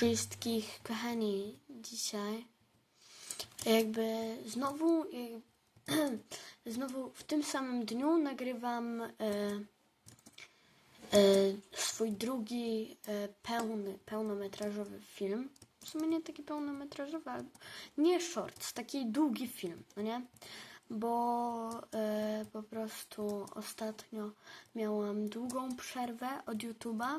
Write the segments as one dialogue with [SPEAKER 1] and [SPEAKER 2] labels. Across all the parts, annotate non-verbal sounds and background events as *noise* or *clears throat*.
[SPEAKER 1] wszystkich, kochani, dzisiaj jakby znowu *clears throat* znowu w tym samym dniu nagrywam e, e, swój drugi e, pełny, pełnometrażowy film. W sumie nie taki pełnometrażowy, ale nie short, taki długi film, no nie? Bo e, po prostu ostatnio miałam długą przerwę od YouTube'a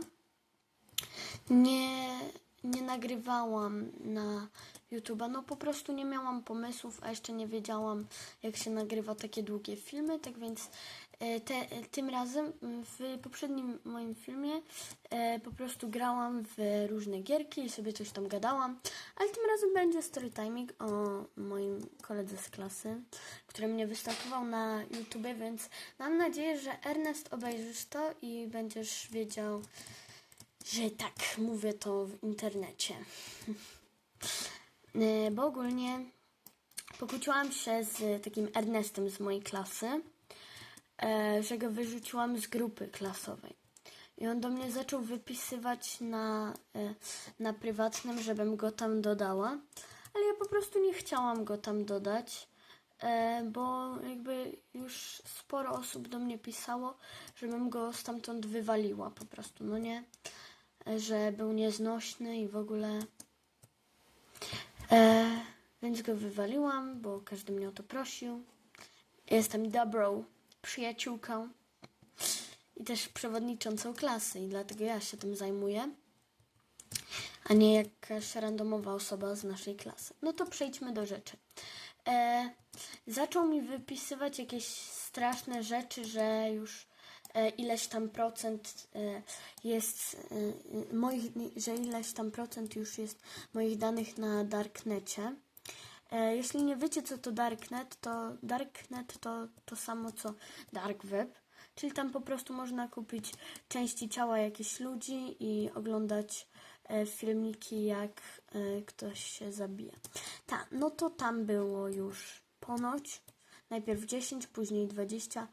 [SPEAKER 1] nie, nie nagrywałam na YouTube'a. No po prostu nie miałam pomysłów, a jeszcze nie wiedziałam, jak się nagrywa takie długie filmy. Tak więc e, te, e, tym razem m, w poprzednim moim filmie e, po prostu grałam w różne gierki i sobie coś tam gadałam. Ale tym razem będzie storytiming o moim koledze z klasy, który mnie występował na YouTubie, więc mam nadzieję, że Ernest obejrzysz to i będziesz wiedział, że tak mówię to w internecie. *laughs* E, Bo ogólnie pokłóciłam się z takim Ernestem z mojej klasy, e, że go wyrzuciłam z grupy klasowej. I on do mnie zaczął wypisywać na, e, na prywatnym, żebym go tam dodała, ale ja po prostu nie chciałam go tam dodać, bo jakby już sporo osób do mnie pisało, żebym go stamtąd wywaliła po prostu, no nie? Że był nieznośny i w ogóle. E, więc go wywaliłam, bo każdy mnie o to prosił. Jestem dobrą przyjaciółką i też przewodniczącą klasy i dlatego ja się tym zajmuję, a nie jakaś randomowa osoba z naszej klasy. No to przejdźmy do rzeczy. E, zaczął mi wypisywać jakieś straszne rzeczy, że już ileś tam procent e, jest e, moich, że ileś tam procent już jest moich danych na darknecie. E, Jeśli nie wiecie, co to Darknet, to Darknet to to samo co Dark Web, czyli tam po prostu można kupić części ciała jakichś ludzi i oglądać e, filmiki, jak e, ktoś się zabija. Tak, no to tam było już ponoć najpierw 10, później 20%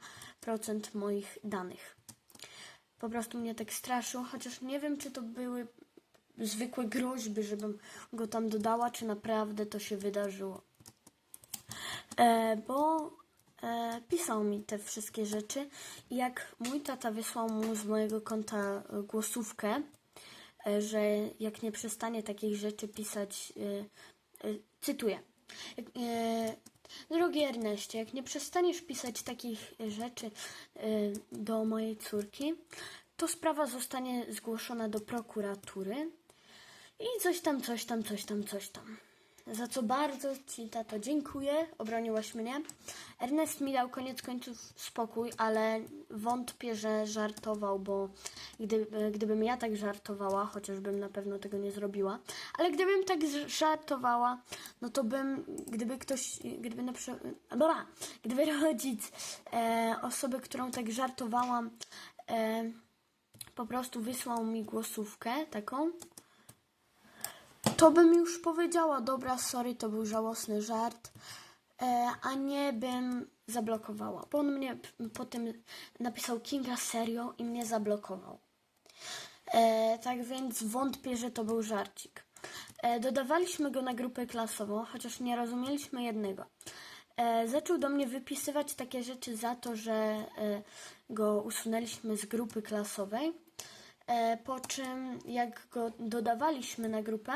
[SPEAKER 1] moich danych. Po prostu mnie tak straszył, chociaż nie wiem, czy to były zwykłe groźby, żebym go tam dodała, czy naprawdę to się wydarzyło. E, bo e, pisał mi te wszystkie rzeczy i jak mój tata wysłał mu z mojego konta e, głosówkę, e, że jak nie przestanie takich rzeczy pisać, e, e, cytuję. Drogi Erneście, jak nie przestaniesz pisać takich rzeczy e, do mojej córki, to sprawa zostanie zgłoszona do prokuratury i coś tam, coś tam, coś tam, coś tam. Za co bardzo Ci, tato, dziękuję. Obroniłaś mnie. Ernest mi dał koniec końców spokój, ale wątpię, że żartował, bo gdy, gdybym ja tak żartowała, chociażbym na pewno tego nie zrobiła, ale gdybym tak żartowała, no to bym, gdyby ktoś, gdyby na przykład, dobra, gdyby rodzic e, osoby, którą tak żartowałam, e, po prostu wysłał mi głosówkę taką, to bym już powiedziała, dobra, sorry, to był żałosny żart, e, a nie bym zablokowała. Bo on mnie potem napisał Kinga serio i mnie zablokował. E, tak więc wątpię, że to był żarcik. E, dodawaliśmy go na grupę klasową, chociaż nie rozumieliśmy jednego. Zaczął do mnie wypisywać takie rzeczy za to, że go usunęliśmy z grupy klasowej. E, po czym jak go dodawaliśmy na grupę,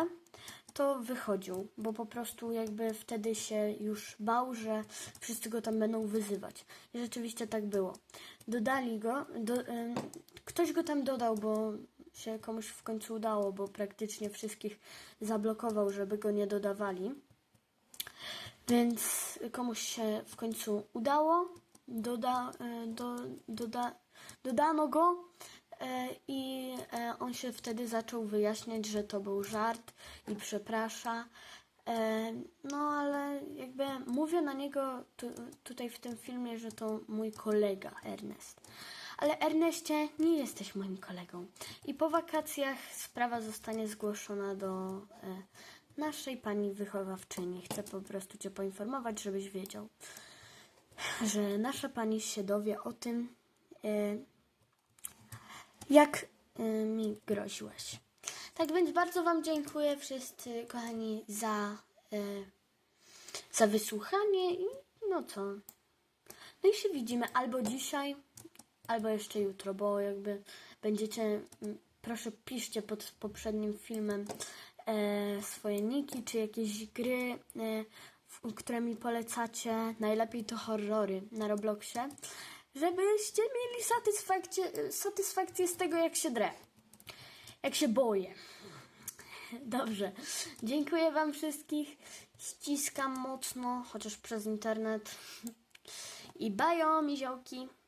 [SPEAKER 1] to wychodził, bo po prostu jakby wtedy się już bał, że wszyscy go tam będą wyzywać. I rzeczywiście tak było. Dodali go, do, em, ktoś go tam dodał, bo się komuś w końcu udało, bo praktycznie wszystkich zablokował, żeby go nie dodawali. Więc komuś się w końcu udało, doda, e, do, doda, dodano go e, i e, on się wtedy zaczął wyjaśniać, że to był żart i przeprasza. E, No ale jakby mówię na niego tu, tutaj w tym filmie, że to mój kolega Ernest. Ale Erneście, nie jesteś moim kolegą. I po wakacjach sprawa zostanie zgłoszona do e, naszej pani wychowawczyni. Chcę po prostu Cię poinformować, żebyś wiedział, że nasza pani się dowie o tym, e, jak e, mi groziłeś. Tak więc bardzo Wam dziękuję wszyscy, kochani, za, e, za wysłuchanie i no co. No i się widzimy albo dzisiaj, albo jeszcze jutro, bo jakby będziecie, mm, proszę piszcie pod poprzednim filmem e, swoje niki, czy jakieś gry, e, które mi polecacie, najlepiej to horrory na Robloxie, żebyście mieli satysfakcję, satysfakcję z tego, jak się drę, jak się boję. Dobrze. Dziękuję Wam wszystkich. Ściskam mocno, chociaż przez internet. I bajo, miziołki.